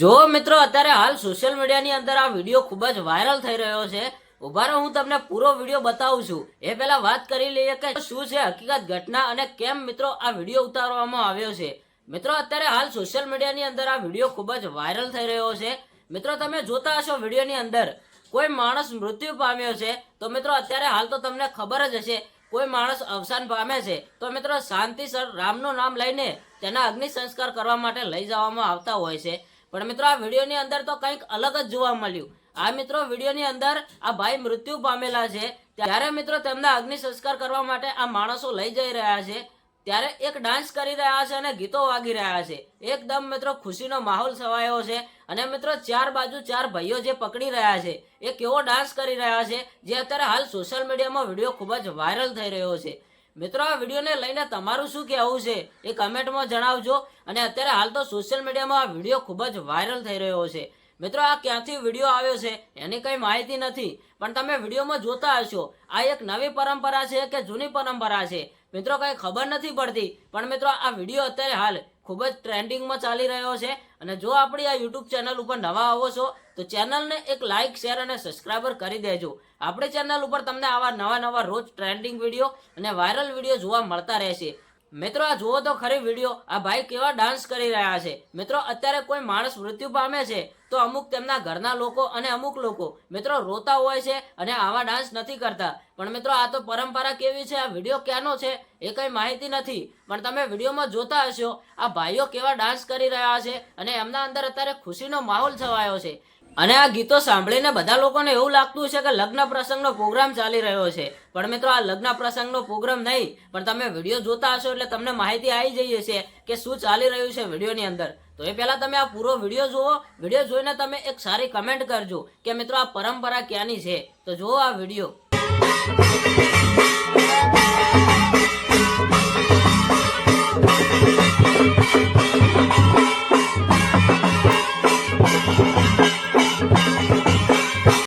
જો મિત્રો, અત્યારે હાલ સોશિયલ મીડિયાની અંદર આ વીડિયો ખૂબ જ વાયરલ થઈ રહ્યો છે. ઉભારો હું તમને પૂરો વીડિયો બતાવું છું. એ પહેલા વાત કરી લઈએ કે શું છે હકીકત ઘટના અને કેમ મિત્રો આ વીડિયો ઉતારવામાં આવ્યો છે. મિત્રો, અત્યારે હાલ સોશિયલ મીડિયાની અંદર આ વીડિયો ખૂબ જ વાયરલ થઈ રહ્યો છે. મિત્રો, તમે જોતા હશો વિડીયોની અંદર, કોઈ માણસ મૃત્યુ પામ્યો છે. તો મિત્રો, અત્યારે હાલ તો તમને ખબર જ હશે, કોઈ માણસ અવસાન પામે છે. તો મિત્રો શાંતિસર રામનું નામ લઈને તેના અગ્નિ સંસ્કાર કરવા માટે લઈ જવામાં આવતા હોય છે. પણ મિત્રો આ વિડીયોની અંદર તો કંઈક અલગ જ જોવા મળ્યું. આ મિત્રો વિડીયોની અંદર આ ભાઈ મૃત્યુ પામેલા છે. ત્યારે મિત્રો તેમના અગ્નિ સંસ્કાર કરવા માટે આ માણસો લઈ જઈ રહ્યા છે. ત્યારે એક ડાન્સ કરી રહ્યા છે અને ગીતો વાગી રહ્યા છે. એકદમ મિત્રો ખુશીનો માહોલ છવાયો છે અને મિત્રો ચાર બાજુ ચાર ભાઈઓ જે પકડી રહ્યા છે એ કેવો ડાન્સ કરી રહ્યા છે, જે અત્યારે હાલ સોશિયલ મીડિયામાં વીડિયો ખૂબ જ વાયરલ થઈ રહ્યો છે. મિત્રો, આ વિડીયોને લઈને તમારું શું કહેવું છે એ કમેન્ટમાં જણાવજો. અને અત્યારે હાલ તો સોશિયલ મીડિયામાં આ વીડિયો ખૂબ જ વાયરલ થઈ રહ્યો છે. મિત્રો, આ ક્યાંથી વીડિયો આવ્યો છે એની કંઈ માહિતી નથી, પણ તમે વિડીયોમાં જોતા હશો. આ એક નવી પરંપરા છે કે જૂની પરંપરા છે. મિત્રો, કંઈ ખબર નથી પડતી, પણ મિત્રો, આ વીડિયો અત્યારે હાલ ખૂબ જ ટ્રેન્ડિંગમાં ચાલી રહ્યો છે. અને જો આપણી આ યુટ્યુબ ચેનલ ઉપર નવા આવો છો, તો ચેનલને એક લાઇક શેર અને સબસ્ક્રાઈબર કરી દેજો. આપણી ચેનલ ઉપર તમને આવા નવા નવા રોજ ટ્રેન્ડિંગ વીડિયો અને વાયરલ વીડિયો જોવા મળતા રહેશે. મિત્રો, આ જુઓ તો ખરી વીડિયો આ ભાઈ કેવા ડાન્સ કરી રહ્યા છે. મિત્રો, અત્યારે કોઈ માણસ મૃત્યુ પામે છે, તો અમુક તેમના ઘરના લોકો અને અમુક લોકો. મિત્રો, રોતા હોય છે અને આવા ડાન્સ નથી કરતા. પણ મિત્રો, આ તો પરંપરા કેવી છે? આ વીડિયો ક્યાંનો છે? એ કંઈ માહિતી નથી. પણ તમે વિડીયોમાં જોતા હશો, આ ભાઈઓ કેવા ડાન્સ કરી રહ્યા છે અને એમના અંદર અત્યારે ખુશીનો માહોલ છવાયો છે. અને આ ગીતો સાંભળીને બધા લોકોને એવું લાગતું છે કે લગ્ન પ્રસંગનો પ્રોગ્રામ ચાલી રહ્યો છે. પણ મિત્રો, આ લગ્ન પ્રસંગનો પ્રોગ્રામ નહીં, પણ તમે વીડિયો જોતા હશો એટલે તમને માહિતી આવી જઈ હશે કે શું ચાલી રહ્યું છે વિડીયોની અંદર. તો એ પહેલાં તમે આ પૂરો વીડિયો જુઓ. વીડિયો જોઈને તમે એક સારી કમેન્ટ કરજો કે મિત્રો, આ પરંપરા ક્યાંની છે? તો જુઓ આ વીડિયો